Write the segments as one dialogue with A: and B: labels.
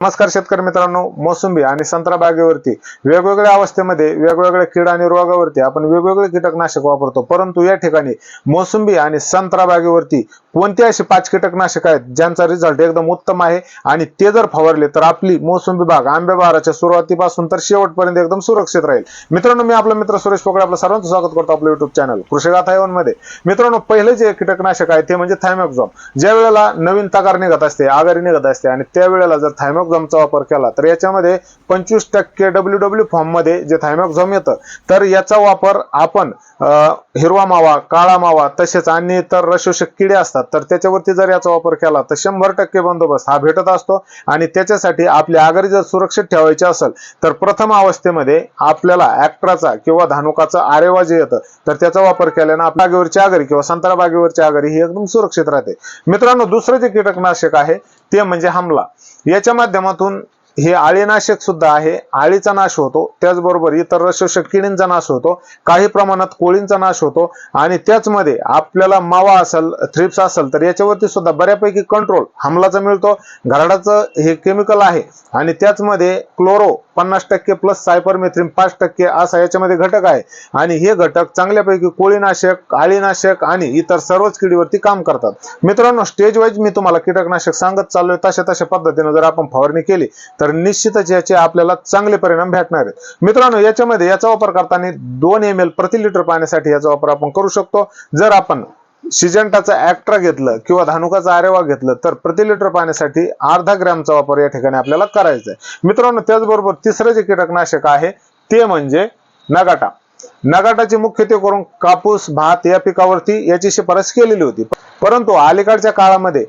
A: नमस्कार शेतकरी मित्रांनो मोसंबी आणि संत्रा बागेवरती वेगवेगळ्या अवस्थेमध्ये वेगवेगळ्या कीड आणि रोगावरती आपण वेगवेगळे कीटकनाशक वापरतो. परंतु या ठिकाणी मोसंबी आणि संत्रा बागेवरती कोणते असे पाच कीटकनाशक आहेत ज्यांचा रिझल्ट एकदम उत्तम आहे आणि ते जर फवारले तर आपली मोसंबी बाग आंबे बहाराच्या सुरुवातीपासून तर शेवटपर्यंत एकदम सुरक्षित राहील. मित्रांनो मी आपला मित्र सुरेश पोकळे आपलं सर्वांचं स्वागत करतो आपलं युट्यूब चॅनल कृषिगाथा मध्ये. मित्रांनो पहिले जे कीटकनाशक आहे ते म्हणजे थायमॅक्झॉम ज्या वेळेला नवीन तगार निघत असते आगारी निघत असते आणि त्यावेळेला जर थायमॅक्झॉमचा वापर केला तर याच्यामध्ये पंचवीस टक्के डब्ल्यू डब्ल्यू फॉर्ममध्ये जे थायमॅक्झॉम येतं तर याचा वापर आपण हिरवा मावा काळा मावा तसेच आणि इतर रशोषक किडे असतात तर त्याच्यावरती जर याचा वापर केला तर शंभर टक्के बंदोबस्त हा भेटत असतो आणि त्याच्यासाठी आपली आगारी जर सुरक्षित ठेवायची असेल तर प्रथम अवस्थेमध्ये आपल्याला ऍक्ट्राचा किंवा धानुकाचा आरेवा जे येतं तर त्याचा वापर केल्यानं आपल्या आगेवरची आगरी किंवा संत्रा बागेवरची आगारी ही एकदम सुरक्षित राहते. मित्रांनो दुसरं जे कीटकनाशक आहे ते म्हणजे हमला. याच्या माध्यमातून हे आळीनाशक सुद्धा आहे. आळीचा नाश होतो. त्याचबरोबर इतर रसोषक किडींचा नाश होतो. काही प्रमाणात कोळींचा नाश होतो. आणि त्याचमध्ये आपल्याला मावा असेल थ्रिप्स असेल तर याच्यावरती सुद्धा बऱ्यापैकी कंट्रोल हमलाचा मिळतो. घराडाचं हे केमिकल आहे. आणि त्याचमध्ये क्लोरो पन्नास टक्के प्लस सायपर मेथ्रीन पाच टक्के असा याच्यामध्ये घटक आहे. आणि हे घटक चांगल्यापैकी कोळीनाशक आळीनाशक आणि इतर सर्वच किडीवरती काम करतात. मित्रांनो स्टेज वाईज मी तुम्हाला कीटकनाशक सांगत चाललोय. तशा तशा पद्धतीने जर आपण फवारणी केली तर निश्चितच याचे आपल्याला चांगले परिणाम भेटणार आहेत. मित्रांनो याच्यामध्ये याचा वापर करताना दोन एम एल प्रति लिटर पाण्यासाठी याचा वापर आपण करू शकतो. जर आपण सिजंटाचं ऍक्ट्रा घेतलं किंवा धानुकाचा आरेवा घेतलं तर प्रति लिटर पाण्यासाठी अर्धा ग्रॅमचा वापर या ठिकाणी आपल्याला करायचा आहे मित्रांनो त्याचबरोबर तिसरं जे कीटकनाशक आहे ते म्हणजे नगाटा. नगाटाची मुख्यत्वे करून कापूस भात या पिकावरती याची शिफारस केलेली होती. परंतु अलीकडच्या काळामध्ये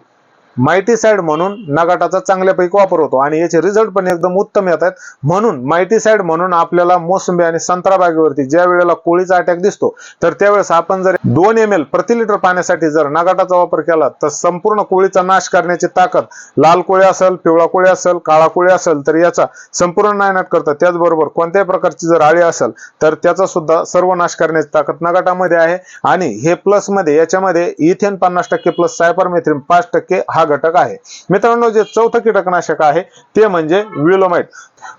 A: मायटीसाइड म्हणून नगाटाचा चांगल्यापैकी वापर होतो. आणि याचे रिझल्ट पण एकदम उत्तम येत आहेत. म्हणून मायटीसाइड म्हणून आपल्याला मोसंबी आणि संत्रा बागेवरती ज्या वेळेला कोळीचा अटॅक दिसतो तर त्यावेळेस आपण जर दोन एम एल प्रति लिटर पाण्यासाठी जर नगाटाचा वापर केला तर संपूर्ण कोळीचा नाश करण्याची ताकद लाल कोळी असेल पिवळा कोळी असेल काळा कोळी असेल तर याचा संपूर्ण नायनाट करतात त्याचबरोबर कोणत्याही प्रकारची जर आळी असेल तर त्याचा सुद्धा सर्व नाश करण्याची ताकद नगाटामध्ये आहे. आणि हे प्लसमध्ये याच्यामध्ये इथेन पन्नास टक्के प्लस सायपरमेथ्रिन पाच टक्के हा घटक आहे. मित्रांनो जे चौथं कीटकनाशक आहे ते म्हणजे विलोमाइट.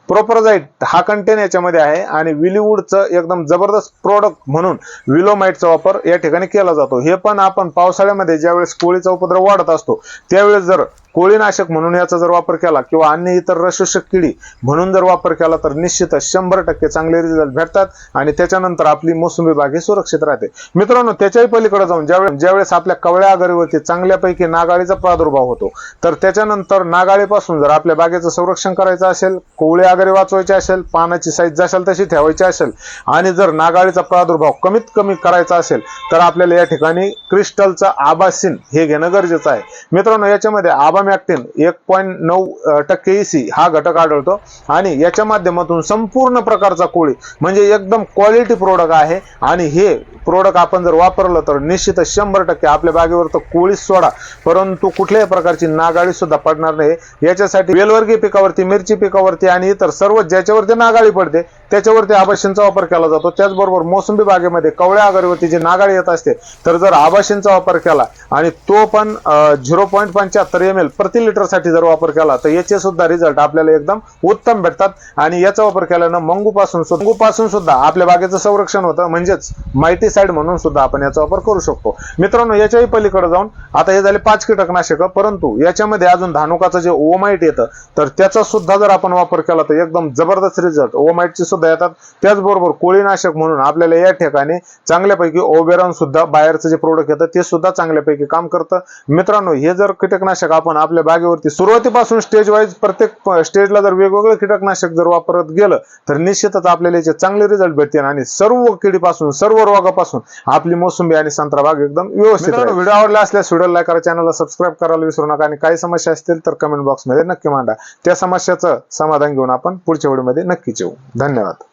A: प्रोपरझाईट हा कंटेन याच्यामध्ये आहे आणि विलीवूडचं एकदम जबरदस्त प्रोडक्ट म्हणून विलोमाइटचा वापर या ठिकाणी केला जातो. हे पण आपण पावसाळ्यामध्ये ज्यावेळेस कोळीचा उपद्रव वाढत असतो त्यावेळेस जर कोळीनाशक म्हणून याचा जर वापर केला किंवा अन्य इतर रसोषक किडी म्हणून जर वापर केला तर निश्चितच शंभर टक्के चांगले रिझल्ट भेटतात आणि त्याच्यानंतर आपली मोसंबी बाग ही सुरक्षित राहते. मित्रांनो त्याच्याही पलीकडे जाऊन ज्यावेळेस ज्यावेळेस आपल्या कवळ्या आघाडीवरती चांगल्यापैकी नागाळीचा प्रादुर्भाव होतो तर त्याच्यानंतर नागाळीपासून जर आपल्या बागेचं संरक्षण करायचं असेल कोवळे आगारी वाचवायचे असेल पानाची साईज जशाल तशी ठेवायची असेल आणि जर नागाळीचा प्रादुर्भाव कमीत कमी करायचा असेल तर आपल्याला या ठिकाणी क्रिस्टलचा आबासिन हे घेणं गरजेचं आहे. मित्रांनो याच्यामध्ये आबामॅक्टिन एक पॉईंट नऊ टक्के इसी हा घटक आढळतो. आणि याच्या माध्यमातून संपूर्ण प्रकारचा कोळी म्हणजे एकदम क्वालिटी प्रोडक्ट आहे. आणि हे प्रोडक्ट आपण जर वापरलं तर निश्चितच शंभर टक्के आपल्या बागेवर तर कोळीच सोडा. परंतु कुठल्याही प्रकारची नागाळी सुद्धा पडणार नाही. याच्यासाठी वेलवर्गीय पिकावरती मिरची पिकावरती आणि इतर सर्व ज्याच्यावरती नागाळी पडते त्याच्यावरती आभाशींचा वापर केला जातो. त्याचबरोबर मोसंबी बागेमध्ये कवळ्या आगारीवरती जी नागाळी येत असते तर जर आभाशींचा वापर केला आणि तो पण झिरो पॉईंट पंच्याहत्तर एम एल प्रति लिटरसाठी जर वापर केला तर याचे सुद्धा रिझल्ट आपल्याला एकदम उत्तम भेटतात. आणि याचा वापर केल्यानं मंगूपासून मंगूपासून सुद्धा आपल्या बागेचं संरक्षण होतं. म्हणजेच माहिती साईड म्हणून सुद्धा आपण याचा वापर करू शकतो. मित्रांनो याच्याही पलीकडे जाऊन आता हे झाले पाच कीटकनाशक परंतु याच्यामध्ये अजून धानुकाचं जे ओमाईट येतं तर त्याचा सुद्धा जर आपण वापर केला तर एकदम जबरदस्त रिझल्ट ओमाइटचे सुद्धा येतात. त्याचबरोबर कोळीनाशक म्हणून आपल्याला या ठिकाणी चांगल्यापैकी ओबेरॉन सुद्धा बाहेरचं जे प्रोडक्ट येतं ते सुद्धा चांगल्यापैकी काम करतं. मित्रांनो हे जर कीटकनाशक आपण आपल्या बागेवरती सुरुवातीपासून स्टेज वाईज प्रत्येक स्टेजला जर वेगवेगळे कीटकनाशक जर वापरत गेलं तर निश्चितच आपल्याला याचे चांगले रिझल्ट भेटतील आणि सर्व किडीपासून सर्व रोगापासून आपली मोसंबी आणि संत्रा बाग एकदम व्यवस्थित व्हिडिओ आवडला असल्यास व्हिडिओ लाईक करा चॅनलला सबस्क्राईब करायला विसरू नका आणि काही समस्या असतील तर कमेंट बॉक्समध्ये नक्की मांडा. त्या समस्याचं समाधान घेऊन आपण पुढच्या व्हिडिओमध्ये नक्कीच येऊ. धन्यवाद.